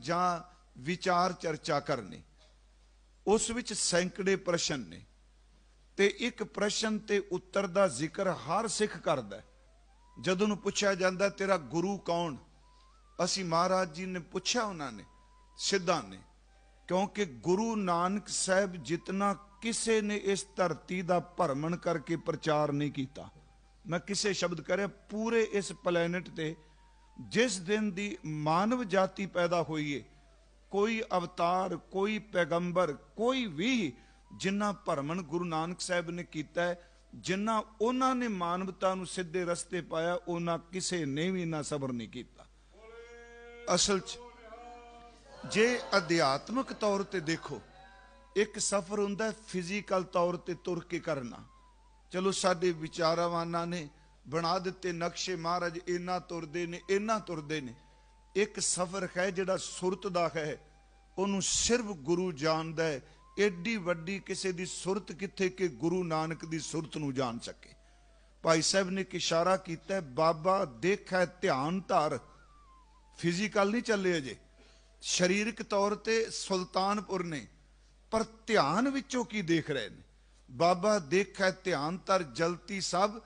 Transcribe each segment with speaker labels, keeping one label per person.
Speaker 1: ਜਾਂ ਵਿਚਾਰ ਚਰਚਾ ਕਰਨੀ, ਉਸ ਵਿੱਚ ਸੈਂਕੜੇ ਪ੍ਰਸ਼ਨ ਨੇ, ਤੇ ਇੱਕ ਪ੍ਰਸ਼ਨ ਤੇ ਉੱਤਰ ਦਾ ਜ਼ਿਕਰ ਹਰ ਸਿੱਖ ਕਰਦਾ ਜਦੋਂ ਨੂੰ ਪੁੱਛਿਆ ਜਾਂਦਾ, ਤੇਰਾ ਗੁਰੂ ਕੌਣ? ਅਸੀਂ ਮਹਾਰਾਜ ਜੀ ਨੇ ਪੁੱਛਿਆ ਉਹਨਾਂ ਨੇ, ਸਿੱਧਾਂ ਨੇ, ਕਿਉਂਕਿ ਗੁਰੂ ਨਾਨਕ ਸਾਹਿਬ ਜਿਤਨਾ ਕਿਸੇ ਨੇ ਇਸ ਧਰਤੀ ਦਾ ਭਰਮਣ ਕਰਕੇ ਪ੍ਰਚਾਰ ਨਹੀਂ ਕੀਤਾ। ਮੈਂ ਕਿਸੇ ਸ਼ਬਦ ਕਰਿਆ ਪੂਰੇ ਇਸ ਪਲੈਨਟ ਤੇ ਜਿਸ ਦਿਨ ਦੀ ਮਾਨਵ ਜਾਤੀ ਪੈਦਾ ਹੋਈ ਏ ਕੋਈ ਅਵਤਾਰ ਕੋਈ ਪੈਗੰਬਰ ਕੋਈ ਵੀ ਜਿੰਨਾ ਭਰਮਣ ਗੁਰੂ ਨਾਨਕ ਸਾਹਿਬ ਨੇ ਕੀਤਾ ਹੈ, ਜਿੰਨਾ ਉਹਨਾਂ ਨੇ ਮਾਨਵਤਾ ਨੂੰ ਸਿੱਧੇ ਰਸਤੇ ਪਾਇਆ ਉਹਨਾਂ ਕਿਸੇ ਨੇ ਵੀ ਨਾ ਸਬਰ ਨਹੀਂ ਕੀਤਾ। ਅਸਲ 'ਚ ਜੇ ਅਧਿਆਤਮਿਕ ਤੌਰ ਤੇ ਦੇਖੋ ਇੱਕ ਸਫ਼ਰ ਹੁੰਦਾ ਫਿਜ਼ੀਕਲ ਤੌਰ ਤੇ ਤੁਰ ਕੇ ਕਰਨਾ। ਚਲੋ ਸਾਡੇ ਵਿਚਾਰਵਾਨਾਂ ਨੇ ਬਣਾ ਦਿੱਤੇ ਨਕਸ਼ੇ ਮਹਾਰਾਜ ਇੰਨਾ ਤੁਰਦੇ ਨੇ ਇੰਨਾ ਤੁਰਦੇ ਨੇ। ਇੱਕ ਸਫ਼ਰ ਹੈ ਜਿਹੜਾ ਸੁਰਤ ਦਾ ਹੈ ਉਹਨੂੰ ਸਿਰਫ ਗੁਰੂ ਜਾਣਦਾ ਹੈ। ਏਡੀ ਵੱਡੀ ਕਿਸੇ ਦੀ ਸੁਰਤ ਕਿੱਥੇ ਕਿ ਗੁਰੂ ਨਾਨਕ ਦੀ ਸੁਰਤ ਨੂੰ ਜਾਣ ਸਕੇ। ਭਾਈ ਸਾਹਿਬ ਨੇ ਇੱਕ ਇਸ਼ਾਰਾ ਕੀਤਾ ਹੈ, ਬਾਬਾ ਦੇਖੈ ਧਿਆਨ ਧਾਰ। ਫਿਜ਼ੀਕਲ ਨਹੀਂ ਚੱਲੇ ਅਜੇ। ਸਰੀਰਕ ਤੌਰ ਤੇ ਸੁਲਤਾਨਪੁਰ ਨੇ ਪਰ ਧਿਆਨ ਵਿੱਚੋਂ ਕੀ ਦੇਖ ਰਹੇ ਨੇ? ਬਾਬਾ ਦੇਖੈ ਧਿਆਨ ਧਰ ਜਲਤੀ ਸਭ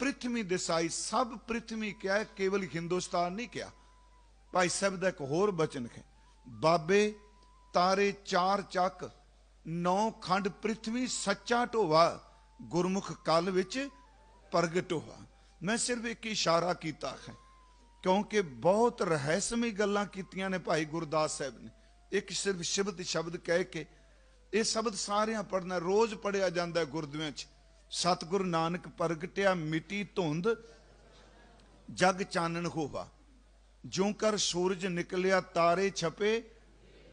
Speaker 1: ਪ੍ਰਿਥਵੀ ਦੇਸਾਈ ਸਭ ਪ੍ਰਿਥਵੀ ਕਿਹਾ ਕੇਵਲ ਹਿੰਦੁਸਤਾਨ ਨਹੀਂ ਕਿਹਾ। ਭਾਈ ਸਾਹਿਬ ਦਾ ਇੱਕ ਹੋਰ ਬਚਨ ਹੈ, ਬਾਬੇ ਤਾਰੇ ਚਾਰ ਚੱਕ, ਨੌ ਖੰਡ ਪ੍ਰਿਥਵੀ ਸੱਚਾ ਢੋਵਾ, ਗੁਰਮੁਖ ਕਲ ਵਿੱਚ ਪ੍ਰਗਟ ਹੋਆ। ਮੈਂ ਸਿਰਫ ਇੱਕ ਇਸ਼ਾਰਾ ਕੀਤਾ ਹੈ, ਕਿਉਂਕਿ ਬਹੁਤ ਰਹੱਸਮਈ ਗੱਲਾਂ ਕੀਤੀਆਂ ਨੇ ਭਾਈ ਗੁਰਦਾਸ ਸਾਹਿਬ ਨੇ। ਇੱਕ ਸਿਰਫ ਸ਼ਬਦ ਸ਼ਬਦ ਕਹਿ ਕੇ, ਇਹ ਸ਼ਬਦ ਸਾਰਿਆਂ ਪੜਨਾ ਰੋਜ਼ ਪੜਿਆ ਜਾਂਦਾ ਹੈ ਗੁਰਦੁਆਰਿਆਂ 'ਚ। ਸਤਿਗੁਰੂ ਨਾਨਕ ਪ੍ਰਗਟਿਆ ਮਿੱਟੀ ਧੁੰਦ, ਜਗ ਚਾਨਣ ਹੋਵਾ। ਜਿਉਂ ਕਰ ਸੂਰਜ ਨਿਕਲਿਆ, ਤਾਰੇ ਛਪੇ,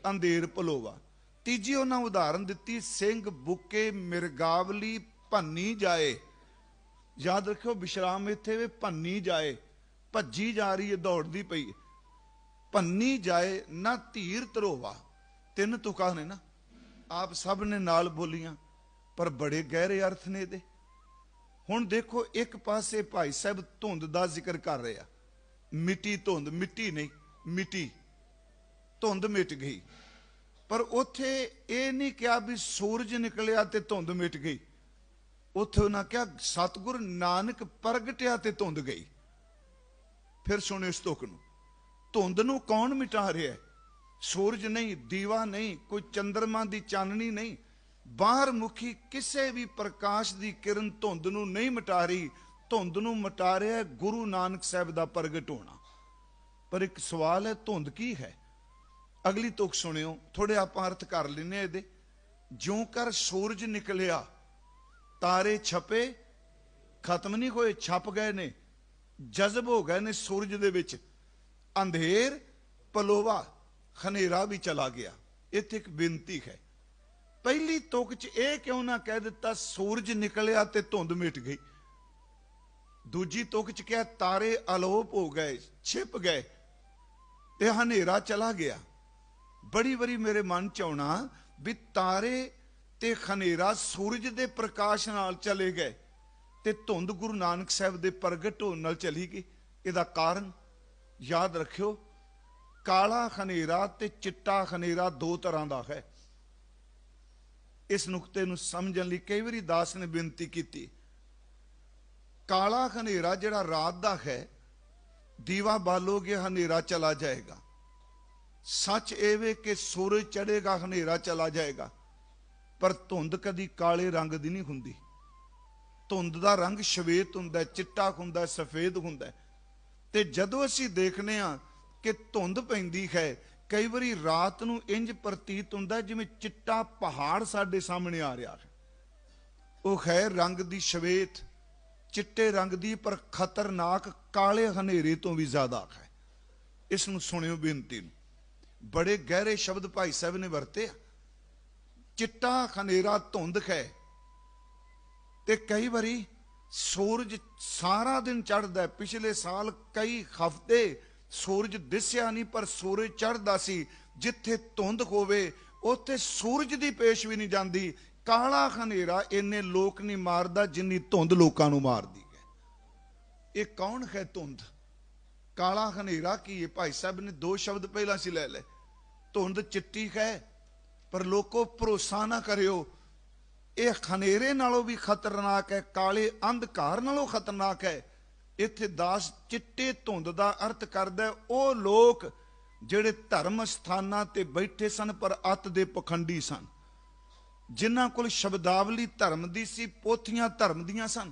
Speaker 1: ਅੰਧੇਰ ਭਲੋਵਾ। ਤੀਜੀ ਉਹਨਾਂ ਉਦਾਹਰਨ ਦਿੱਤੀ, ਸਿੰਘ ਬੁੱਕੇ ਮਿਰਗਾਵਲੀ ਭੰਨੀ ਜਾਏ। ਯਾਦ ਰੱਖਿਓ, ਵਿਸ਼ਰਾਮ ਇੱਥੇ ਵੇ, ਭੰਨੀ ਜਾਏ। ਭੱਜੀ ਜਾ ਰਹੀ ਹੈ ਦੌੜਦੀ ਪਈ ਭੰਨੀ ਜਾਏ, ਨਾ ਧੀਰ ਧਰੋਵਾ। ਤਿੰਨ ਤੁਕਾਂ ਨੇ ਨਾ, ਆਪ ਸਭ ਨੇ ਨਾਲ ਬੋਲੀਆਂ, ਪਰ ਬੜੇ ਗਹਿਰੇ ਅਰਥ ਨੇ ਇਹਦੇ। ਹੁਣ ਦੇਖੋ ਇੱਕ ਪਾਸੇ ਭਾਈ ਸਾਹਿਬ ਧੁੰਦ ਦਾ ਜ਼ਿਕਰ ਕਰ ਰਹੇ ਆ। ਮਿੱਟੀ ਧੁੰਦ, ਮਿੱਟੀ ਨਹੀਂ, ਮਿੱਟੀ। ਧੁੰਦ ਮਿਟ ਗਈ। ਪਰ ਉੱਥੇ ਇਹ ਨਹੀਂ ਕਿਹਾ ਵੀ ਸੂਰਜ ਨਿਕਲਿਆ ਤੇ ਧੁੰਦ ਮਿਟ ਗਈ। ਉੱਥੇ ਉਹਨਾਂ ਕਿਹਾ, ਸਤਿਗੁਰ ਨਾਨਕ ਪ੍ਰਗਟਿਆ ਤੇ ਧੁੰਦ ਗਈ। ਫਿਰ ਸੁਣਿਓ ਇਸ ਤੁਕ ਨੂੰ। ਧੁੰਦ ਨੂੰ ਕੌਣ ਮਿਟਾ ਰਿਹਾ ਸੂਰਜ ਨਹੀਂ, ਦੀਵਾ ਨਹੀਂ, ਕੋਈ ਚੰਦਰਮਾ ਦੀ ਚਾਨਣੀ ਨਹੀਂ। ਬਾਹਰ ਮੁਖੀ ਕਿਸੇ ਵੀ ਪ੍ਰਕਾਸ਼ ਦੀ ਕਿਰਨ ਧੁੰਦ ਨੂੰ ਨਹੀਂ ਮਿਟਾ ਰਹੀ, ਧੁੰਦ ਨੂੰ ਮਿਟਾ ਰਿਹਾ ਗੁਰੂ ਨਾਨਕ ਸਾਹਿਬ ਦਾ ਪ੍ਰਗਟ ਹੋਣਾ। ਪਰ ਇੱਕ ਸਵਾਲ ਹੈ, ਧੁੰਦ ਕੀ ਹੈ? ਅਗਲੀ ਤੁਕ ਸੁਣਿਓ ਥੋੜੇ ਆਪਾਂ ਅਰਥ ਕਰ ਲੈਨੇ ਇਹਦੇ। ਜਿਉਂ ਕਰ ਸੂਰਜ ਨਿਕਲਿਆ, ਤਾਰੇ ਛਪੇ, ਖਤਮ ਨਹੀਂ ਹੋਏ, ਛਪ ਗਏ ਨੇ, ਜਜ਼ਬ ਹੋ ਗਏ ਨੇ ਸੂਰਜ ਦੇ ਵਿੱਚ। ਅੰਧੇਰ, ਪਲੋਵਾ, ਹਨੇਰਾ ਵੀ ਚਲਾ ਗਿਆ। ਇੱਥੇ ਇੱਕ ਬੇਨਤੀ ਹੈ ਪਹਿਲੀ ਤੁਕ 'ਚ ਇਹ ਕਿਉਂ ਨਾ ਕਹਿ ਦਿੱਤਾ, ਸੂਰਜ ਨਿਕਲਿਆ ਤੇ ਧੁੰਦ ਮਿਟ ਗਈ। ਦੂਜੀ ਤੁਕ 'ਚ ਕਿਹਾ, ਤਾਰੇ ਅਲੋਪ ਹੋ ਗਏ, ਛਿਪ ਗਏ ਤੇ ਹਨੇਰਾ ਚਲਾ ਗਿਆ। ਬੜੀ ਬੜੀ ਮੇਰੇ ਮਨ 'ਚ ਆਉਣਾ ਵੀ ਤਾਰੇ ਤੇ ਹਨੇਰਾ ਸੂਰਜ ਦੇ ਪ੍ਰਕਾਸ਼ ਨਾਲ ਚਲੇ ਗਏ ਤੇ ਧੁੰਦ ਗੁਰੂ ਨਾਨਕ ਸਾਹਿਬ ਦੇ ਪ੍ਰਗਟ ਹੋਣ ਨਾਲ ਚਲੀ ਗਈ। ਇਹਦਾ ਕਾਰਨ ਯਾਦ ਰੱਖਿਓ, ਕਾਲਾ ਹਨੇਰਾ ਤੇ ਚਿੱਟਾ ਹਨੇਰਾ ਦੋ ਤਰ੍ਹਾਂ ਦਾ ਹੈ। ਇਸ ਨੁਕਤੇ ਨੂੰ ਸਮਝਣ ਲਈ ਕਈ ਵਾਰੀ ਦਾਸ ਨੇ ਬੇਨਤੀ ਕੀਤੀ। ਕਾਲਾ ਹਨੇਰਾ ਜਿਹੜਾ ਰਾਤ ਦਾ ਹੈ, ਦੀਵਾ ਬਾਲੋਗੇ ਹਨੇਰਾ ਚਲਾ ਜਾਏਗਾ। ਸੱਚ ਇਹ ਵੇ ਕਿ ਸੂਰਜ ਚੜੇਗਾ ਹਨੇਰਾ ਚਲਾ ਜਾਏਗਾ। ਪਰ ਧੁੰਦ ਕਦੀ ਕਾਲੇ ਰੰਗ ਦੀ ਨਹੀਂ ਹੁੰਦੀ। ਧੁੰਦ ਦਾ ਰੰਗ ਸ਼ਵੇਤ ਹੁੰਦਾ ਚਿੱਟਾ ਹੁੰਦਾ ਸਫੇਦ ਹੁੰਦਾ ਤੇ ਜਦੋਂ ਅਸੀਂ ਦੇਖਨੇ ਆ ਕਿ ਧੁੰਦ ਪੈਂਦੀ ਹੈ ਕਈ ਵਾਰੀ ਰਾਤ ਨੂੰ ਇੰਜ ਪ੍ਰਤੀਤ ਹੁੰਦਾ ਜਿਵੇਂ ਚਿੱਟਾ ਪਹਾੜ ਸਾਡੇ ਸਾਹਮਣੇ ਆ ਰਿਹਾ ਹੈ। ਉਹ ਹੈ ਰੰਗ ਦੀ ਸ਼ਵੇਤ, ਚਿੱਟੇ ਰੰਗ ਦੀ ਪਰ ਖਤਰਨਾਕ ਕਾਲੇ ਹਨੇਰੇ ਤੋਂ ਵੀ ਜ਼ਿਆਦਾ ਹੈ। ਇਸ ਨੂੰ ਸੁਣਿਓ ਬੇਨਤੀ ਨੂੰ। ਬੜੇ ਗਹਿਰੇ ਸ਼ਬਦ ਭਾਈ ਸਾਹਿਬ ਨੇ ਵਰਤੇ ਆ। ਚਿੱਟਾ ਹਨੇਰਾ ਧੁੰਦ ਹੈ। ਤੇ ਕਈ ਵਾਰੀ ਸੂਰਜ ਸਾਰਾ ਦਿਨ ਚੜ੍ਹਦਾ ਪਿਛਲੇ ਸਾਲ ਕਈ ਹਫ਼ਤੇ ਸੂਰਜ ਦਿਸਿਆ ਨਹੀਂ, ਪਰ ਸੂਰਜ ਚੜ੍ਹਦਾ ਸੀ। ਜਿੱਥੇ ਧੁੰਦ ਹੋਵੇ, ਉੱਥੇ ਸੂਰਜ ਦੀ ਪੇਸ਼ ਵੀ ਨਹੀਂ ਜਾਂਦੀ। ਕਾਲਾ ਹਨੇਰਾ ਇੰਨੇ ਲੋਕ ਨਹੀਂ ਮਾਰਦਾ ਜਿੰਨੀ ਧੁੰਦ ਲੋਕਾਂ ਨੂੰ ਮਾਰਦੀ ਹੈ। ਇਹ ਕੌਣ ਹੈ ਧੁੰਦ? ਕਾਲਾ ਹਨੇਰਾ ਕੀ ਹੈ? ਭਾਈ ਸਾਹਿਬ ਨੇ ਦੋ ਸ਼ਬਦ ਪਹਿਲਾਂ ਸੀ ਲੈ ਲਏ। ਧੁੰਦ ਚਿੱਟੀ ਹੈ, ਪਰ ਲੋਕੋ ਭਰੋਸਾ ਨਾ ਕਰਿਓ। ਇਹ ਹਨੇਰੇ ਨਾਲੋਂ ਵੀ ਖਤਰਨਾਕ ਹੈ, ਕਾਲੇ ਅੰਧਕਾਰ ਨਾਲੋਂ ਖਤਰਨਾਕ ਹੈ। ਇੱਥੇ ਦਾਸ ਚਿੱਟੇ ਧੁੰਦ ਦਾ ਅਰਥ ਕਰਦਾ ਉਹ ਲੋਕ ਜਿਹੜੇ ਧਰਮ ਸਥਾਨਾਂ ਤੇ ਬੈਠੇ ਸਨ, ਪਰ ਅੱਤ ਦੇ ਪਖੰਡੀ ਸਨ। ਜਿਨ੍ਹਾਂ ਕੋਲ ਸ਼ਬਦਾਵਲੀ ਧਰਮ ਦੀ ਸੀ, ਪੋਥੀਆਂ ਧਰਮ ਦੀਆਂ ਸਨ।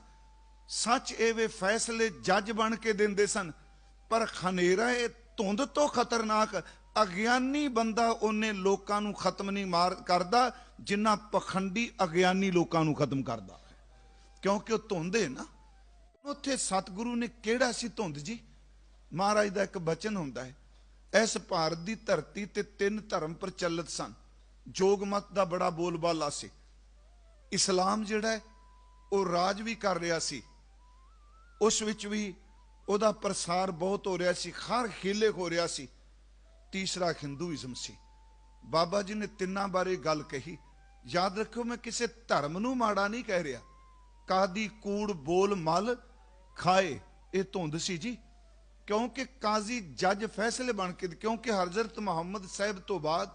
Speaker 1: ਸੱਚ ਏਵੇਂ ਫੈਸਲੇ ਜੱਜ ਬਣ ਕੇ ਦਿੰਦੇ ਸਨ। ਪਰ ਖਨੇਰਾ ਇਹ ਧੁੰਦ ਤੋਂ ਖਤਰਨਾਕ, ਅਗਿਆਨੀ ਬੰਦਾ ਉਹਨੇ ਲੋਕਾਂ ਨੂੰ ਖਤਮ ਨਹੀਂ ਮਾਰ, ਕਰਦਾ ਜਿੰਨਾ ਪਖੰਡੀ ਅਗਿਆਨੀ ਲੋਕਾਂ ਨੂੰ ਖਤਮ ਕਰਦਾ। ਕਿਉਂਕਿ ਉਹ ਧੁੰਦੇ ਨਾ। ਉੱਥੇ ਸਤਿਗੁਰੂ ਨੇ ਕਿਹੜਾ ਸੀ ਧੁੰਦ ਜੀ? ਮਹਾਰਾਜ ਦਾ ਇੱਕ ਬਚਨ ਹੁੰਦਾ ਹੈ ਇਸ ਭਾਰਤ ਦੀ ਧਰਤੀ ਤੇ ਤਿੰਨ ਧਰਮ ਪ੍ਰਚਲਿਤ ਸਨ, ਜੋਗ ਮਤ ਦਾ ਬੜਾ ਬੋਲਬਾਲਾ ਸੀ। ਇਸਲਾਮ ਜਿਹੜਾ ਹੈ, ਉਹ ਰਾਜ ਵੀ ਕਰ ਰਿਹਾ ਸੀ। ਉਸ ਵਿੱਚ ਵੀ ਉਹਦਾ ਪ੍ਰਸਾਰ ਬਹੁਤ ਹੋ ਰਿਹਾ ਸੀ, ਹਰ ਹੀਲੇ ਹੋ ਰਿਹਾ ਸੀ। ਤੀਸਰਾ ਹਿੰਦੂਇਜ਼ਮ ਸੀ। ਬਾਬਾ ਜੀ ਨੇ ਤਿੰਨਾਂ ਬਾਰੇ ਗੱਲ ਕਹੀ। ਯਾਦ ਰੱਖੋ ਮੈਂ ਕਿਸੇ ਧਰਮ ਨੂੰ ਮਾੜਾ ਨਹੀਂ ਕਹਿ ਰਿਹਾ। ਕਾਦੀ ਕੂੜ ਬੋਲ ਮਲ ਖਾਏ, ਇਹ ਧੁੰਦ ਸੀ ਜੀ। ਕਿਉਂਕਿ ਕਾਜ਼ੀ ਜੱਜ ਫੈਸਲੇ ਬਣ ਕੇ, ਕਿਉਂਕਿ ਹਜ਼ਰਤ ਮੁਹੰਮਦ ਸਾਹਿਬ ਤੋਂ ਬਾਅਦ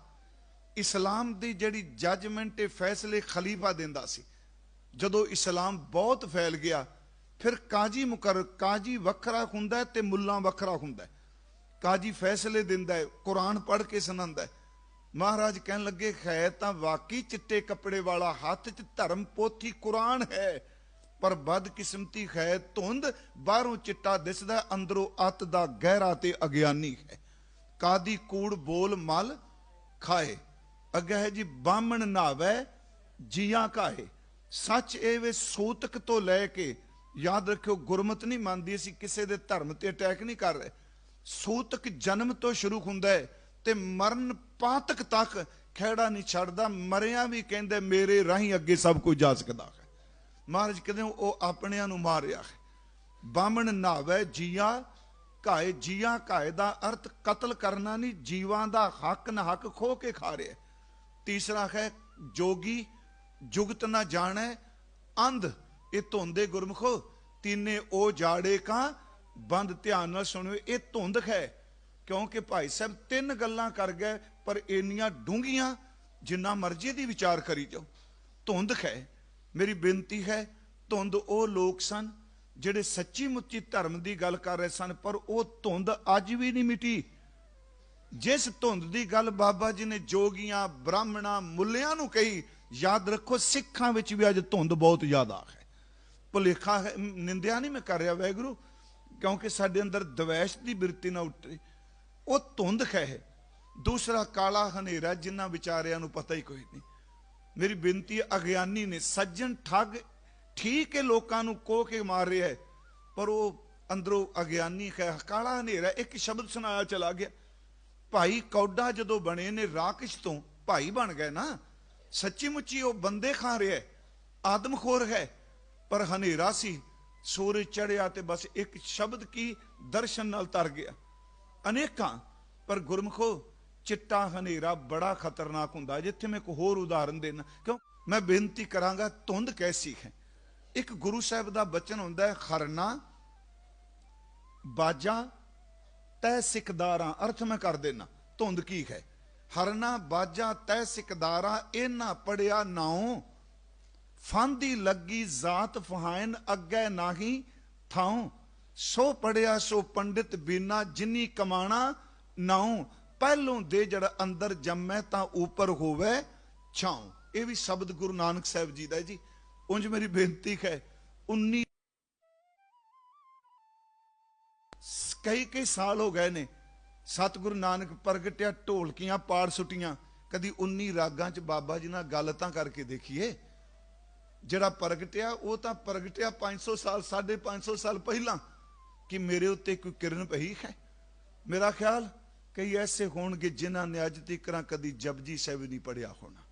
Speaker 1: ਇਸਲਾਮ ਦੀ ਜਿਹੜੀ ਜੱਜਮੈਂਟ ਇਹ ਫੈਸਲੇ ਖਲੀਫਾ ਦਿੰਦਾ ਸੀ। ਜਦੋਂ ਇਸਲਾਮ ਬਹੁਤ ਫੈਲ ਗਿਆ, ਫਿਰ ਕਾਜੀ ਮੁਕਰ, ਕਾਜੀ ਵੱਖਰਾ ਹੁੰਦਾ ਤੇ ਮੁੱਲਾ ਵੱਖਰਾ ਹੁੰਦਾ। ਕਾਜੀ ਫੈਸਲੇ ਦਿੰਦਾ ਹੈ, ਕੁਰਾਨ ਪੜ੍ਹ ਕੇ ਸੁਣਾਉਂਦਾ ਮਹਾਰਾਜ ਕਹਿਣ ਲੱਗੇ ਹੈ ਤਾਂ ਵਾਕਈ ਚਿੱਟੇ ਕੱਪੜੇ ਵਾਲਾ ਹੱਥ 'ਚ ਧਰਮ ਪੋਥੀ ਕੁਰਾਨ ਹੈ। ਪਰ ਬਦਕਿਸਮਤੀ ਹੈ ਧੁੰਦ, ਬਾਹਰੋਂ ਚਿੱਟਾ ਦਿਸਦਾ, ਅੰਦਰੋਂ ਅਤ ਦਾ ਗਹਿਰਾ ਤੇ ਅਗਿਆਨੀ ਹੈ। ਕਾਦੀ ਕੂੜ ਬੋਲ ਮਲ ਖਾਏ ਅੱਗੇ ਹੈ ਜੀ ਬਾਹਮਣ ਨਾਵੇ, ਜੀਆਂ ਕਾਏ ਸੱਚ ਇਹ ਵੇ ਸੂਤਕ ਤੋਂ ਲੈ ਕੇ, ਯਾਦ ਰੱਖਿਓ ਗੁਰਮਤ ਨਹੀਂ ਮੰਨਦੀ, ਅਸੀਂ ਕਿਸੇ ਦੇ ਧਰਮ ਤੇ ਅਟੈਕ ਨਹੀਂ ਕਰ ਰਹੇ। ਸੂਤਕ ਜਨਮ ਤੋਂ ਸ਼ੁਰੂ ਹੁੰਦਾ ਹੈ ਤੇ ਮਰਨ ਪਾਤਕ ਤੱਕ ਖਹਿੜਾ ਨਹੀਂ ਛੱਡਦਾ, ਮਰਿਆ ਵੀ ਕਹਿੰਦੇ, ਮੇਰੇ ਰਾਹੀਂ ਅੱਗੇ ਸਭ ਕੁਝ ਜਾ ਸਕਦਾ ਹੈ। ਮਹਾਰਾਜ ਕਹਿੰਦੇ ਉਹ ਆਪਣਿਆਂ ਨੂੰ ਮਾਰਿਆ ਹੈ। ਬਾਹਮਣ ਨਾਵੇ ਜੀਆ ਘਾਏ ਜੀਆ ਘਾਏ ਦਾ ਅਰਥ ਕਤਲ ਕਰਨਾ ਨਹੀਂ, ਜੀਵਾਂ ਦਾ ਹੱਕ ਨਾ ਹੱਕ ਖੋ ਕੇ ਖਾ ਰਿਹਾ ਤੀਸਰਾ ਹੈ, ਜੋਗੀ ਜੁਗਤ ਨਾ ਜਾਣੈ, ਅੰਧ ਇਹ ਧੁੰਦੇ ਗੁਰਮਖੋ, ਤੀਨੇ ਉਹ ਜਾੜੇ ਕਾ, ਬੰਦ ਧਿਆਨ ਨਾਲ ਸੁਣਿਓ, ਇਹ ਧੁੰਦ ਹੈ। ਕਿਉਂਕਿ ਭਾਈ ਸਾਹਿਬ ਤਿੰਨ ਗੱਲਾਂ ਕਰ ਗਏ, ਪਰ ਇੰਨੀਆਂ ਡੂੰਘੀਆਂ ਜਿੰਨਾ ਮਰਜ਼ੀ ਦੀ ਵਿਚਾਰ ਕਰੀ ਜਾਓ। ਧੁੰਦ ਹੈ ਮੇਰੀ ਬੇਨਤੀ ਹੈ, ਧੁੰਦ ਉਹ ਲੋਕ ਸਨ ਜਿਹੜੇ ਸੱਚੀ ਮੁੱਚੀ ਧਰਮ ਦੀ ਗੱਲ ਕਰ ਰਹੇ ਸਨ, ਪਰ ਉਹ ਧੁੰਦ ਅੱਜ ਵੀ ਨਹੀਂ ਮਿਟੀ। ਜਿਸ ਧੁੰਦ ਦੀ ਗੱਲ ਬਾਬਾ ਜੀ ਨੇ ਜੋਗੀਆਂ, ਬ੍ਰਾਹਮਣਾਂ, ਮੁੱਲਿਆਂ ਨੂੰ ਕਹੀ, ਯਾਦ ਰੱਖੋ ਸਿੱਖਾਂ ਵਿੱਚ ਵੀ ਅੱਜ ਧੁੰਦ ਬਹੁਤ ਜ਼ਿਆਦਾ ਹੈ। ਭੁਲੇਖਾ ਹੈ ਨਿੰਦਿਆ ਨਹੀਂ ਮੈਂ ਕਰ ਰਿਹਾ ਵੈਗੁਰੂ ਕਿਉਂਕਿ ਸਾਡੇ ਅੰਦਰ ਦਵੈਸ਼ ਦੀ ਬਿਰਤੀ ਨਾ ਉੱਠੇ। ਉਹ ਧੁੰਦ ਹੈ। ਦੂਸਰਾ ਕਾਲਾ ਹਨੇਰਾ ਜਿਨ੍ਹਾਂ ਵਿਚਾਰਿਆਂ ਨੂੰ ਪਤਾ ਹੀ ਕੋਈ ਨਹੀਂ। ਮੇਰੀ ਬੇਨਤੀ ਅਗਿਆਨੀ ਨੇ, ਸੱਜਣ ਠੱਗ, ਠੀਕ ਹੈ ਲੋਕਾਂ ਨੂੰ ਕੋਹ ਕੇ ਮਾਰ ਰਿਹਾ ਹੈ, ਪਰ ਉਹ ਅੰਦਰੋਂ ਅਗਿਆਨੀ ਹੈ ਕਾਲਾ ਹਨੇਰਾ, ਇੱਕ ਸ਼ਬਦ ਸੁਣਾਇਆ ਚਲਾ ਗਿਆ। ਭਾਈ ਕੌਡਾ ਜਦੋਂ ਬਣੇ ਨੇ ਰਾਕਸ਼ ਤੋਂ, ਭਾਈ ਬਣ ਗਏ ਨਾ ਸੱਚੀ ਮੁੱਚੀ ਉਹ ਬੰਦੇ ਖਾ ਰਿਹਾ ਆਦਮਖੋਰ ਹੈ, ਪਰ ਹਨੇਰਾ ਸੀ, ਸੂਰਜ ਚੜਿਆ ਤੇ ਬਸ ਇੱਕ ਸ਼ਬਦ ਕੀ ਦਰਸ਼ਨ ਨਾਲ ਤਰ ਗਿਆ। ਅਨੇਕਾਂ, ਪਰ ਗੁਰਮਖੋ ਚਿੱਟਾ ਹਨੇਰਾ ਬੜਾ ਖਤਰਨਾਕ ਹੁੰਦਾ ਜਿੱਥੇ ਮੈਂ ਇੱਕ ਹੋਰ ਉਦਾਹਰਨ ਦੇਣਾ, ਕਿਉਂ? ਮੈਂ ਬੇਨਤੀ ਕਰਾਂਗਾ, ਧੁੰਦ ਕੈਸੀ ਹੈ? ਇੱਕ ਗੁਰੂ ਸਾਹਿਬ ਦਾ ਬਚਨ ਹੁੰਦਾ ਹੈ, ਖਰਨਾ, ਬਾਜਾ, ਤੈ ਸਿਕਦਾਰਾਂ। ਅਰਥ ਮੈਂ ਕਰ ਦੇਣਾ, ਧੁੰਦ ਕੀ ਹੈ? ਹਰਨਾ ਬਾਜਾਂ, ਤੈ ਸਿਕਦਾਰਾਂ, ਇਹਨਾਂ ਪੜਿਆ ਨਾਉ। ਫਾਂਦੀ ਲੱਗੀ ਜ਼ਾਤ ਫਹਾਇਨ, ਅੱਗੇ ਨਾਹੀ ਥਾਉ। ਸੋ ਪੜਿਆ ਸੋ ਪੰਡਿਤ ਬੀਨਾ, ਜਿਨੀ ਕਮਾਣਾ ਨਾਉ। ਪਹਿਲੋਂ ਦੇ ਜਿਹੜਾ ਅੰਦਰ ਜੰਮੈ ਤਾਂ ਉੱਪਰ ਹੋਵੇ ਛਾਉ। ਇਹ ਵੀ ਸ਼ਬਦ ਗੁਰੂ ਨਾਨਕ ਸਾਹਿਬ ਜੀ ਦਾ ਜੀ। ਉਂਝ ਮੇਰੀ ਬੇਨਤੀ ਹੈ 19 ਕਈ ਕਈ ਸਾਲ ਹੋ ਗਏ ਨੇ, ਸਤਿਗੁਰੂ ਨਾਨਕ ਪ੍ਰਗਟਿਆ, ਢੋਲਕੀਆਂ, ਪਾੜ ਸੁਟੀਆਂ। ਕਦੀ 19 ਰਾਗਾਂ ਚ ਬਾਬਾ ਜੀ ਨਾਲ ਗੱਲ ਤਾਂ ਕਰਕੇ ਦੇਖੀਏ। ਜਿਹੜਾ ਪ੍ਰਗਟਿਆ, ਉਹ ਤਾਂ ਪ੍ਰਗਟਿਆ 500 ਸਾਲ 550 ਸਾਲ ਪਹਿਲਾਂ ਕਿ ਮੇਰੇ ਉੱਤੇ ਕੋਈ ਕਿਰਨ ਪਈ ਹੈ? ਮੇਰਾ ਖਿਆਲ ਕਈ ਐਸੇ ਹੋਣਗੇ ਜਿਨ੍ਹਾਂ ਨੇ ਅੱਜ ਤੱਕ ਕਦੀ ਜਪਜੀ ਸਾਹਿਬ ਨਹੀਂ ਪੜਿਆ ਹੋਣਾ।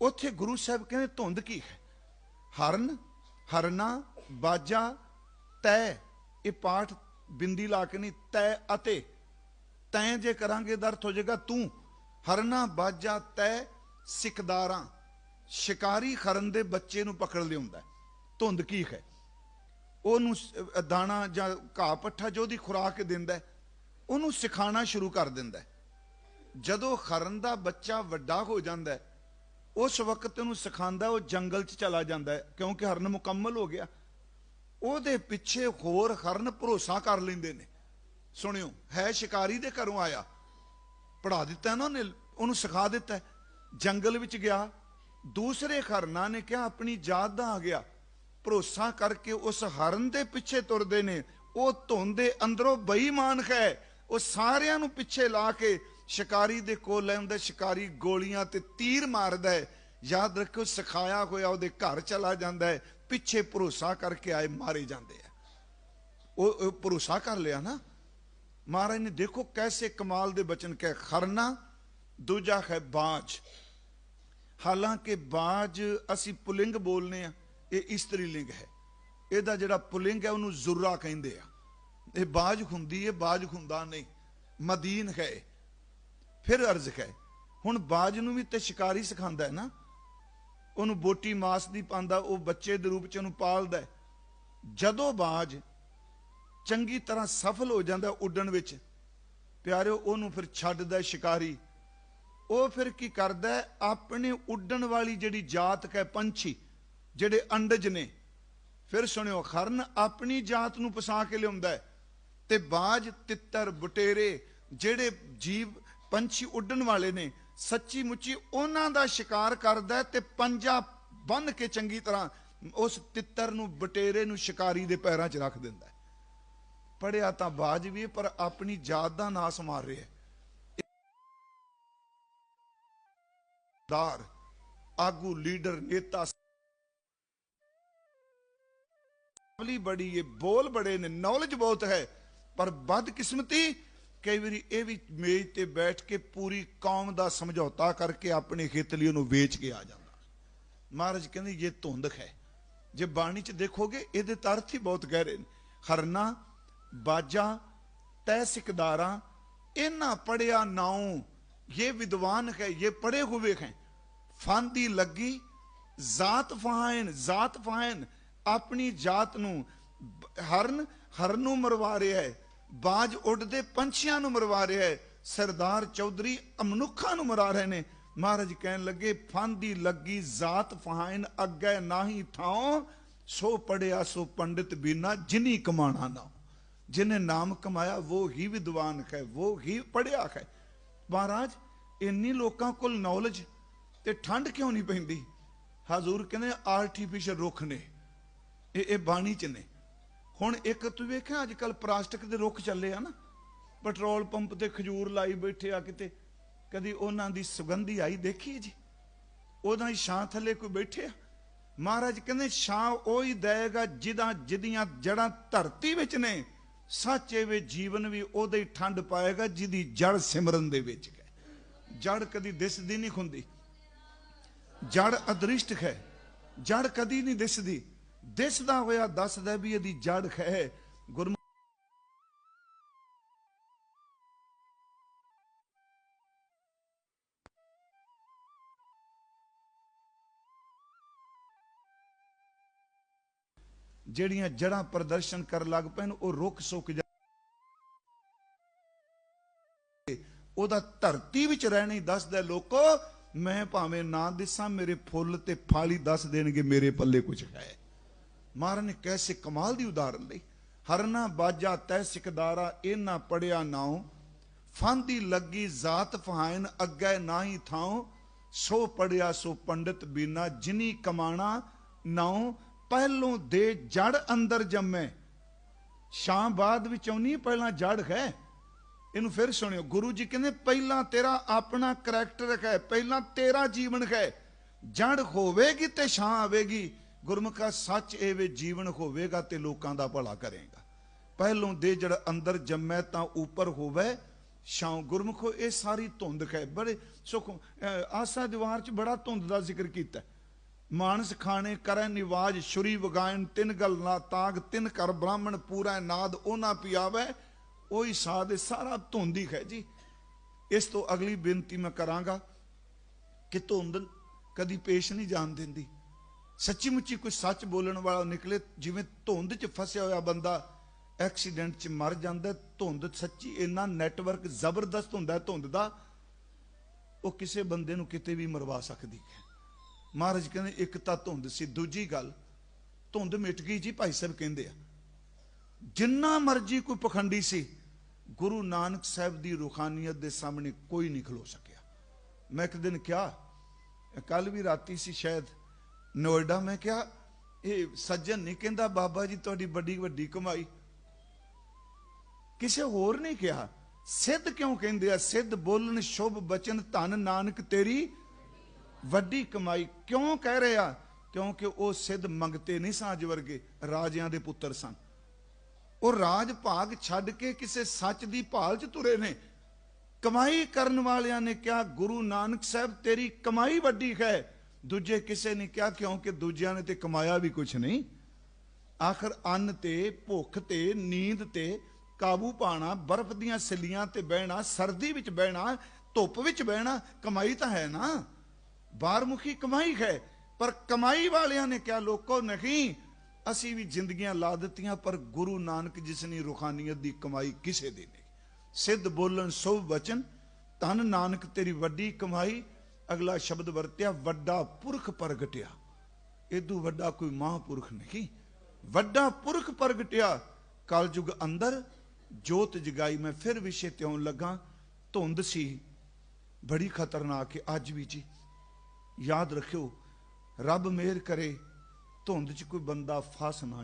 Speaker 1: ਉੱਥੇ ਗੁਰੂ ਸਾਹਿਬ ਕਹਿੰਦੇ, ਧੁੰਦ ਕੀ ਹੈ? ਹਰਨ, ਹਰਨਾ, ਬਾਜਾ, ਤੈ, ਇਹ ਪਾਠ ਬਿੰਦੀ ਲਾ ਕੇ ਨਹੀਂ, ਤੈ ਅਤੇ ਤੈਂ ਜੇ ਕਰਾਂਗੇ ਦਰਥ ਹੋ ਜਾਏਗਾ ਤੂੰ, ਹਰਨਾ, ਬਾਜਾ, ਤੈ, ਸਿਕਦਾਰਾਂ, ਸ਼ਿਕਾਰੀ ਖਰਨ ਦੇ ਬੱਚੇ ਨੂੰ ਪਕੜ ਲਿਆਉਂਦਾ ਧੁੰਦ ਕੀ ਹੈ? ਉਹਨੂੰ ਦਾਣਾ ਜਾਂ ਘਾਹ ਪੱਠਾ ਜੋ ਦੀ ਖੁਰਾਕ ਦਿੰਦਾ ਉਹਨੂੰ ਸਿਖਾਉਣਾ ਸ਼ੁਰੂ ਕਰ ਦਿੰਦਾ ਜਦੋਂ ਖਰਨ ਦਾ ਬੱਚਾ ਵੱਡਾ ਹੋ ਜਾਂਦਾ ਉਸ ਵਕਤ ਉਹਨੂੰ ਸਿਖਾਉਂਦਾ, ਉਹ ਜੰਗਲ 'ਚ ਚਲਾ ਜਾਂਦਾ ਕਿਉਂਕਿ ਹਰਨ ਮੁਕੰਮਲ ਹੋ ਗਿਆ। ਉਹਦੇ ਪਿੱਛੇ ਹੋਰ ਹਰਨ ਭਰੋਸਾ ਕਰ ਲੈਂਦੇ ਨੇ। ਸੁਣਿਓ, ਹੈ ਸ਼ਿਕਾਰੀ ਦੇ ਘਰੋਂ ਆਇਆ। ਪੜਾ ਦਿੱਤਾ ਨਾ ਉਹਨੇ, ਉਹਨੂੰ ਸਿਖਾ ਦਿੱਤਾ ਜੰਗਲ ਵਿੱਚ ਗਿਆ। ਦੂਸਰੇ ਹਰਨਾਂ ਨੇ ਕਿਹਾ, ਆਪਣੀ ਜਾਤ ਦਾ ਆ ਗਿਆ। ਭਰੋਸਾ ਕਰਕੇ ਉਸ ਹਰਨ ਦੇ ਪਿੱਛੇ ਤੁਰਦੇ ਨੇ, ਉਹ ਧੁੰਦ ਦੇ ਅੰਦਰੋਂ ਬੇਈਮਾਨ ਹੈ। ਉਹ ਸਾਰਿਆਂ ਨੂੰ ਪਿੱਛੇ ਲਾ ਕੇ ਸ਼ਿਕਾਰੀ ਦੇ ਕੋਲ ਲੈ ਆਉਂਦਾ, ਸ਼ਿਕਾਰੀ ਗੋਲੀਆਂ ਤੇ ਤੀਰ ਮਾਰਦਾ ਹੈ। ਯਾਦ ਰੱਖੋ ਸਿਖਾਇਆ ਹੋਇਆ ਉਹਦੇ ਘਰ ਚਲਾ ਜਾਂਦਾ ਹੈ। ਪਿੱਛੇ ਭਰੋਸਾ ਕਰਕੇ ਆਏ, ਮਾਰੇ ਜਾਂਦੇ ਆ। ਉਹ ਭਰੋਸਾ ਕਰ ਲਿਆ ਨਾ। ਮਹਾਰਾਜ ਨੇ ਦੇਖੋ ਕੈਸੇ ਕਮਾਲ ਦੇ ਬਚਨ ਕਹਿ, ਖਰਨਾ, ਦੂਜਾ ਹੈ ਬਾਜ। ਹਾਲਾਂਕਿ ਬਾਜ ਅਸੀਂ ਪੁਲਿੰਗ ਬੋਲਨੇ ਆ। ਇਹ ਇਸਤਰੀ ਲਿੰਗ ਹੈ। ਇਹਦਾ ਜਿਹੜਾ ਪੁਲਿੰਗ ਹੈ, ਉਹਨੂੰ ਜ਼ੁਰਾ ਕਹਿੰਦੇ ਆ। ਇਹ ਬਾਜ ਹੁੰਦੀ ਹੈ, ਬਾਜ ਹੁੰਦਾ ਨਹੀਂ। ਮਦੀਨ ਹੈ ਫਿਰ ਅਰਜ਼ ਹੈ, ਹੁਣ ਬਾਜ ਨੂੰ ਵੀ ਤੇ ਸ਼ਿਕਾਰੀ ਸਿਖਾਉਂਦਾ ਹੈ ਨਾ। ਉਹਨੂੰ ਬੋਟੀ ਮਾਸ ਦੀ ਪਾਉਂਦਾ, ਉਹ ਬੱਚੇ ਦੇ ਰੂਪ ਚ ਉਹਨੂੰ ਪਾਲਦਾ ਜਦੋਂ ਬਾਜ ਚੰਗੀ ਤਰ੍ਹਾਂ ਸਫਲ ਹੋ ਜਾਂਦਾ ਉੱਡਣ ਵਿੱਚ, ਪਿਆਰਿਓ, ਉਹਨੂੰ ਫਿਰ ਛੱਡਦਾ ਸ਼ਿਕਾਰੀ। ਉਹ ਫਿਰ ਕੀ ਕਰਦਾ ਆਪਣੇ ਉੱਡਣ ਵਾਲੀ ਜਿਹੜੀ ਜਾਤ ਹੈ, ਪੰਛੀ ਜਿਹੜੇ ਅੰਡਜ ਨੇ, ਫਿਰ ਸੁਣਿਓ, ਖਰਨ ਆਪਣੀ ਜਾਤ ਨੂੰ ਪਸਾ ਕੇ ਲਿਆਉਂਦਾ ਹੈ ਤੇ ਬਾਜ, ਤਿੱਤਰ, ਬਟੇਰੇ ਜਿਹੜੇ ਜੀਵ ਪੰਛੀ ਉੱਡਣ ਵਾਲੇ ਨੇ, ਸੱਚੀ ਮੁੱਚੀ ਉਹਨਾਂ ਦਾ ਸ਼ਿਕਾਰ ਕਰਦਾ ਤੇ ਪੰਜਾ ਬੰਨ ਕੇ ਚੰਗੀ ਤਰ੍ਹਾਂ ਉਸ ਤਿੱਤਰ ਨੂੰ, ਬਟੇਰੇ ਨੂੰ ਸ਼ਿਕਾਰੀ ਦੇ ਪੈਰਾਂ 'ਚ ਰੱਖ ਦਿੰਦਾ ਹੈ। ਪੜਿਆ ਤਾਂ ਬਾਜ ਵੀ, ਪਰ ਆਪਣੀ ਜਾਤ ਦਾ ਨਾਸ ਮਾਰ ਰਿਹਾ ਦਾਰ, ਆਗੂ, ਲੀਡਰ, ਨੇਤਾ ਬਲੀ ਬੜੀ ਇਹ ਬੋਲ ਬੜੇ ਨੇ ਨੌਲੇਜ ਬਹੁਤ ਹੈ, ਪਰ ਬਦਕਿਸਮਤੀ, ਕਈ ਵਾਰੀ ਇਹ ਵੀ ਮੇਜ਼ ਤੇ ਬੈਠ ਕੇ ਪੂਰੀ ਕੌਮ ਦਾ ਸਮਝੌਤਾ ਕਰਕੇ ਆਪਣੇ ਹਿੱਤ ਲਈ ਉਹਨੂੰ ਵੇਚ ਕੇ ਆ ਜਾਂਦਾ। ਮਹਾਰਾਜ ਕਹਿੰਦੇ, ਇਹ ਧੁੰਦ ਹੈ। ਜੇ ਬਾਣੀ ਚ ਦੇਖੋਗੇ, ਇਹਦੇ ਤਾਂ ਅਰਥ ਹੀ ਬਹੁਤ ਗਹਿਰੇ ਨੇ। ਹਰਨਾ ਬਾਜਾ, ਤੈ ਸਿਕਦਾਰਾਂ, ਇਹਨਾਂ ਪੜਿਆ ਨਾਉ, ਇਹ ਵਿਦਵਾਨ ਹੈ, ਇਹ ਪੜੇ ਹੋਵੇ ਹੈ। ਫਾਂਦੀ ਲੱਗੀ, ਜਾਤ ਫਾਇਨ ਜਾਤ ਫਾਇਨ ਆਪਣੀ ਜਾਤ ਨੂੰ ਹਰਨ ਹਰਨ ਨੂੰ ਮਰਵਾ ਰਿਹਾ ਹੈ, ਬਾਜ ਉੱਡਦੇ ਪੰਛੀਆਂ ਨੂੰ ਮਰਵਾ ਰਿਹਾ ਹੈ, ਸਰਦਾਰ ਚੌਧਰੀ ਮਨੁੱਖਾਂ ਨੂੰ ਮਰਾ ਰਹੇ ਨੇ। ਮਹਾਰਾਜ ਕਹਿਣ ਲੱਗੇ, ਫਾਂਦੀ ਲੱਗੀ ਜਾਤ ਫਹਾਇਨ ਅੱਗੇ ਨਾਹੀ ਥਾਉ, ਸੋ ਪੜਿਆ ਸੋ ਪੰਡਿਤ ਬੀਨਾ ਜਿਨੀ ਕਮਾਣਾ ਨਾ। ਜਿਨੇ ਨਾਮ ਕਮਾਇਆ ਉਹ ਹੀ ਵਿਦਵਾਨ ਹੈ ਉਹ ਹੀ ਪੜਿਆ ਹੈ। ਮਹਾਰਾਜ, ਇੰਨੀ ਲੋਕਾਂ ਕੋਲ ਨੌਲੇਜ ਤੇ ਠੰਡ ਕਿਉਂ ਨਹੀਂ ਪੈਂਦੀ? ਹਜ਼ੂਰ ਕਹਿੰਦੇ ਆਰਟੀਫੀਸ਼ੀਅਲ ਰੁੱਖ ਨੇ। ਇਹ ਇਹ ਬਾਣੀ ਚ ਨੇ। ਹੁਣ ਇੱਕ ਤੂੰ ਵੇਖਿਆ ਅੱਜ ਕੱਲ ਪਲਾਸਟਿਕ ਦੇ ਰੁੱਖ ਚੱਲੇ ਆ ਨਾ? ਪੈਟਰੋਲ ਪੰਪ ਤੇ ਖਜੂਰ ਲਾਈ ਬੈਠੇ ਆ ਕਿਤੇ। ਕਦੀ ਉਹਨਾਂ ਦੀ ਸੁਗੰਧੀ ਆਈ ਦੇਖੀ ਜੀ। ਉਹਦਾ ਹੀ ਛਾਂ ਥੱਲੇ ਕੋਈ ਬੈਠੇ ਆ। ਮਹਾਰਾਜ ਕਹਿੰਦੇ, ਛਾਂ ਉਹ ਹੀ ਦੇਗਾ ਜਿਹਦਾ ਜਿਹਦੀਆਂ ਜੜਾਂ ਧਰਤੀ ਵਿੱਚ ਨੇ। ਸੱਚੇ ਵੇ ਜੀਵਨ ਵੀ ਉਹਦੇ ਹੀ ਠੰਡ ਪਾਏਗਾ ਜਿਹਦੀ ਜੜ ਸਿਮਰਨ ਦੇ ਵਿੱਚ ਹੈ। ਜੜ ਕਦੀ ਦਿਸਦੀ ਨਹੀਂ ਹੁੰਦੀ। ਜੜ ਅਦ੍ਰਿਸ਼ਟ ਹੈ। ਜੜ ਕਦੀ ਨਹੀਂ ਦਿਸਦੀ। ਦਿਸਦਾ ਹੋਇਆ ਦੱਸਦਾ ਵੀ ਇਹਦੀ ਜੜ ਹੈ। ਗੁਰਮੁਖ ਜਿਹੜੀਆਂ ਜੜਾਂ ਪ੍ਰਦਰਸ਼ਨ ਕਰਨ ਲੱਗ ਪੈਣ ਉਹ ਰੁੱਖ ਸੁੱਕ ਜਾ ਉਹਦਾ ਧਰਤੀ ਵਿੱਚ ਰਹਿਣੀ ਦੱਸਦਾ ਲੋਕੋ, ਮੈਂ ਭਾਵੇਂ ਨਾ ਦਿਸਾਂ, ਮੇਰੇ ਫੁੱਲ ਤੇ ਫਾਲੀ ਦੱਸ ਦੇਣਗੇ, ਮੇਰੇ ਪੱਲੇ ਕੁਝ ਹੈ। ਮਹਾਰਾਜ ਨੇ ਕੈਸੇ ਕਮਾਲ ਦੀ ਉਦਾਹਰਨ ਲਈ। ਹਰਨਾ ਬਾਜਾ ਤੈ ਸਿਕਦਾਰਾ ਇਹਨਾਂ ਪੜਿਆ ਨਾਉ। ਫਾਂਦੀ ਲੱਗੀ ਜਾਤ ਫਹਾਇਨ, ਅੱਗੇ ਨਾਹੀ ਥਾਉ। ਸੋ ਪੜਿਆ ਸੋ ਪੰਡਿਤ ਬੀਨਾ, ਜਿਨੀ ਕਮਾਣਾ ਨਾਉ। ਪਹਿਲੋਂ ਦੇ ਜੜ ਅੰਦਰ ਜੰਮੇ। ਸ਼ਾਂ ਬਾਅਦ ਵਿੱਚ ਆਉਣੀ ਪਹਿਲਾਂ ਜੜ ਹੈ। ਇਹਨੂੰ ਫਿਰ ਸੁਣਿਓ, ਗੁਰੂ ਜੀ ਕਹਿੰਦੇ, ਪਹਿਲਾਂ ਤੇਰਾ ਆਪਣਾ ਕਰੈਕਟਰ ਹੈ, ਪਹਿਲਾਂ ਤੇਰਾ ਜੀਵਨ ਹੈ। ਜੜ ਹੋਵੇਗੀ ਤੇ ਛਾਂ ਆਵੇਗੀ। ਗੁਰਮੁਖਾ, ਸੱਚ ਇਹ ਵੇ ਜੀਵਨ ਹੋਵੇਗਾ ਤੇ ਲੋਕਾਂ ਦਾ ਭਲਾ ਕਰੇਗਾ। ਪਹਿਲੋਂ ਦੇ ਜੜ ਅੰਦਰ ਜੰਮੈ ਤਾਂ ਉੱਪਰ ਹੋਵੇ ਛਾਂ ਗੁਰਮੁਖੋ, ਇਹ ਸਾਰੀ ਧੁੰਦ ਹੈ ਬੜੇ ਸੁਖ ਆਸਾ ਦੀਵਾਰ ਚ ਬੜਾ ਧੁੰਦ ਦਾ ਜ਼ਿਕਰ ਕੀਤਾ। ਹੈ। ਮਾਨਸ ਖਾਣੇ ਕਰੈ ਨਿਵਾਜ ਸ਼ੁਰੀ ਵਗਾਇਨ ਤਿੰਨ ਗਲ ਨਾ ਤਾਗ, ਤਿੰਨ ਕਰ ਬ੍ਰਾਹਮਣ ਪੂਰਾ ਨਾਦ, ਉਹਨਾਂ ਪਿਆਵੇ, ਉਹੀ ਸਾਧ, ਇਹ ਸਾਰਾ ਧੁੰਦੀ ਹੈ ਜੀ। ਇਸ ਤੋਂ ਅਗਲੀ ਬੇਨਤੀ ਮੈਂ ਕਰਾਂਗਾ ਕਿ ਧੁੰਦ ਕਦੀ ਪੇਸ਼ ਨਹੀਂ ਜਾਣ ਦਿੰਦੀ। ਸੱਚੀ ਮੁੱਚੀ ਕੋਈ ਸੱਚ ਬੋਲਣ ਵਾਲਾ ਨਿਕਲੇ, ਜਿਵੇਂ ਧੁੰਦ 'ਚ ਫਸਿਆ ਹੋਇਆ ਬੰਦਾ ਐਕਸੀਡੈਂਟ 'ਚ ਮਰ ਜਾਂਦਾ, ਧੁੰਦ ਸੱਚੀ ਇੰਨਾ ਨੈਟਵਰਕ ਜ਼ਬਰਦਸਤ ਹੁੰਦਾ ਧੁੰਦ ਦਾ, ਉਹ ਕਿਸੇ ਬੰਦੇ ਨੂੰ ਕਿਤੇ ਵੀ ਮਰਵਾ ਸਕਦੀ ਹੈ। ਮਹਾਰਾਜ ਕਹਿੰਦੇ, ਇੱਕ ਤਾਂ ਧੁੰਦ ਸੀ, ਦੂਜੀ ਗੱਲ, ਧੁੰਦ ਮਿਟ ਗਈ ਜੀ, ਭਾਈ ਸਾਹਿਬ ਕਹਿੰਦੇ ਆ। ਜਿੰਨਾ ਮਰਜ਼ੀ ਕੋਈ ਪਖੰਡੀ ਸੀ, ਗੁਰੂ ਨਾਨਕ ਸਾਹਿਬ ਦੀ ਰੂਹਾਨੀਅਤ ਦੇ ਸਾਹਮਣੇ ਕੋਈ ਨਹੀਂ ਖਲੋ ਸਕਿਆ। ਮੈਂ ਇੱਕ ਦਿਨ ਕਿਹਾ ਕੱਲ ਵੀ ਰਾਤੀ ਸੀ ਸ਼ਾਇਦ ਨੋਇਡਾ, ਮੈਂ ਕਿਹਾ, ਇਹ ਸੱਜਣ ਨਹੀਂ ਕਹਿੰਦਾ, ਬਾਬਾ ਜੀ ਤੁਹਾਡੀ ਵੱਡੀ ਵੱਡੀ ਕਮਾਈ। ਕਿਸੇ ਹੋਰ ਨਹੀਂ ਕਿਹਾ, ਸਿੱਧ ਕਿਉਂ ਕਹਿੰਦੇ ਆ? ਸਿੱਧ ਬੋਲਣ, ਸ਼ੁਭ ਬਚਨ, ਧਨ ਨਾਨਕ ਤੇਰੀ ਵੱਡੀ ਕਮਾਈ। ਕਿਉਂ ਕਹਿ ਰਹੇ ਆ? ਕਿਉਂਕਿ ਉਹ ਸਿੱਧ ਮੰਗਤੇ ਨਹੀਂ ਸਾਜ ਵਰਗੇ, ਰਾਜਿਆਂ ਦੇ ਪੁੱਤਰ ਸਨ। ਉਹ ਰਾਜ ਭਾਗ ਛੱਡ ਕੇ ਕਿਸੇ ਸੱਚ ਦੀ ਭਾਲ 'ਚ ਤੁਰੇ ਨੇ। ਕਮਾਈ ਕਰਨ ਵਾਲਿਆਂ ਨੇ ਕਿਹਾ, ਗੁਰੂ ਨਾਨਕ ਸਾਹਿਬ, ਤੇਰੀ ਕਮਾਈ ਵੱਡੀ ਹੈ। ਦੂਜੇ ਕਿਸੇ ਨੇ ਕਿਹਾ, ਕਿਉਂਕਿ ਦੂਜਿਆਂ ਨੇ ਤੇ ਕਮਾਇਆ ਵੀ ਕੁਝ ਨਹੀਂ। ਆਖਰ ਅੰਨ ਤੇ, ਭੁੱਖ ਤੇ, ਨੀਂਦ ਤੇ, ਕਾਬੂ ਪਾਣਾ, ਬਰਫ਼ ਦੀਆਂ ਸਿੱਲੀਆਂ ਤੇ ਬਹਿਣਾ, ਸਰਦੀ ਵਿੱਚ ਬਹਿਣਾ, ਧੁੱਪ ਵਿੱਚ ਬਹਿਣਾ, ਕਮਾਈ ਤਾਂ ਹੈ ਨਾ। ਬਾਹਰਮੁਖੀ ਕਮਾਈ ਹੈ, ਪਰ ਕਮਾਈ ਵਾਲਿਆਂ ਨੇ ਕਿਹਾ, ਲੋਕੋ, ਨਹੀਂ, ਅਸੀਂ ਵੀ ਜ਼ਿੰਦਗੀਆਂ ਲਾ ਦਿੱਤੀਆਂ, ਪਰ ਗੁਰੂ ਨਾਨਕ ਜਿਸ ਨੇ ਰੂਹਾਨੀਅਤ ਦੀ ਕਮਾਈ ਕਿਸੇ ਦੀ ਨਹੀਂ। ਸਿੱਧ ਬੋਲਣ ਸੁਭ ਬਚਨ ਧਨ ਨਾਨਕ ਤੇਰੀ ਵੱਡੀ ਕਮਾਈ ਅਗਲਾ ਸ਼ਬਦ ਵਰਤਿਆ, ਵੱਡਾ ਪੁਰਖ ਪ੍ਰਗਟਿਆ। ਇਦੋਂ ਵੱਡਾ ਕੋਈ ਮਹਾਂਪੁਰਖ ਨਹੀਂ। ਵੱਡਾ ਪੁਰਖ ਪ੍ਰਗਟਿਆ ਕਲਯੁਗ ਅੰਦਰ ਜੋਤ ਜਗਾਈ ਮੈਂ ਫਿਰ ਵਿਸ਼ੇ ਤੇ ਆਉਣ ਲੱਗਾ। ਧੁੰਦ ਸੀ, ਬੜੀ ਖਤਰਨਾਕ ਹੈ ਅੱਜ ਵੀ ਜੀ। ਯਾਦ ਰੱਖਿਓ, ਰੱਬ ਮਿਹਰ ਕਰੇ, ਧੁੰਦ 'ਚ ਕੋਈ ਬੰਦਾ ਫਸ ਨਾ